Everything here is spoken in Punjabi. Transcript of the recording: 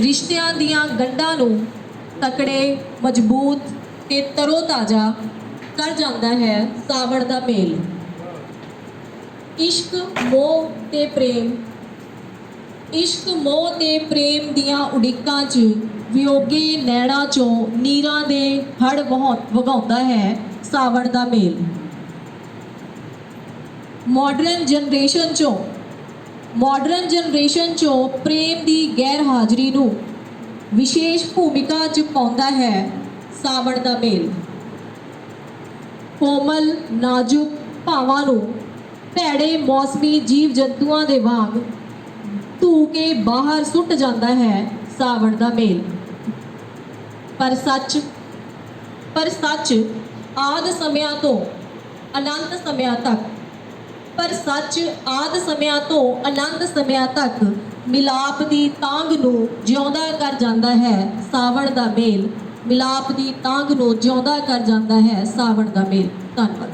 ਰਿਸ਼ਤਿਆਂ ਦੀਆਂ ਗੰਢਾਂ ਨੂੰ ਤਕੜੇ, ਮਜ਼ਬੂਤ ਤੇ ਤਰੋਤਾਜ਼ਾ ਕਰ ਜਾਂਦਾ ਹੈ ਸਾਵਣ ਦਾ ਮੇਲ। ਇਸ਼ਕ, ਮੋਹ ਤੇ ਪ੍ਰੇਮ। ਇਸ਼ਕ, ਮੋਹ ਤੇ ਪ੍ਰੇਮ ਦੀਆਂ ਉਡੀਕਾਂ 'ਚ ਵਿਯੋਗੀ ਨੈਣਾ 'ਚੋਂ ਨੀਰਾਂ ਦੇ ਹੜ ਵਗਾਉਂਦਾ ਹੈ ਸਾਵਣ ਦਾ ਮੇਲ। ਮਾਡਰਨ ਜਨਰੇਸ਼ਨ 'ਚੋਂ ਮਾਡਰਨ ਜਨਰੇਸ਼ਨ 'ਚੋਂ ਪ੍ਰੇਮ ਦੀ ਗੈਰ ਹਾਜ਼ਰੀ ਨੂੰ ਵਿਸ਼ੇਸ਼ ਭੂਮਿਕਾ 'ਚ ਪਾਉਂਦਾ ਹੈ ਸਾਵਣ ਦਾ ਮੇਲ। ਕੋਮਲ, ਨਾਜ਼ੁਕ ਭਾਵਾਂ ਨੂੰ ਭੈੜੇ ਮੌਸਮੀ ਜੀਵ ਜੰਤੂਆਂ ਦੇ ਵਾਂਗ ਧੂ ਕੇ ਬਾਹਰ ਸੁੱਟ ਜਾਂਦਾ ਹੈ ਸਾਵਣ ਦਾ ਮੇਲ। ਪਰ ਸੱਚ ਪਰ ਸੱਚ ਆਦ ਸਮਿਆਂ ਤੋਂ ਅਨੰਤ ਸਮਿਆਂ ਤੱਕ ਪਰ ਸੱਚ ਆਦ ਸਮਿਆਂ ਤੋਂ ਅਨੰਤ ਸਮਿਆਂ ਤੱਕ ਮਿਲਾਪ ਦੀ ਤਾਂਗ ਨੂੰ ਜਿਉਂਦਾ ਕਰ ਜਾਂਦਾ ਹੈ ਸਾਵਣ ਦਾ ਮੇਲ। ਮਿਲਾਪ ਦੀ ਤਾਂਗ ਨੂੰ ਜਿਉਂਦਾ ਕਰ ਜਾਂਦਾ ਹੈ ਸਾਵਣ ਦਾ ਮੇਲ। ਧੰਨਵਾਦ।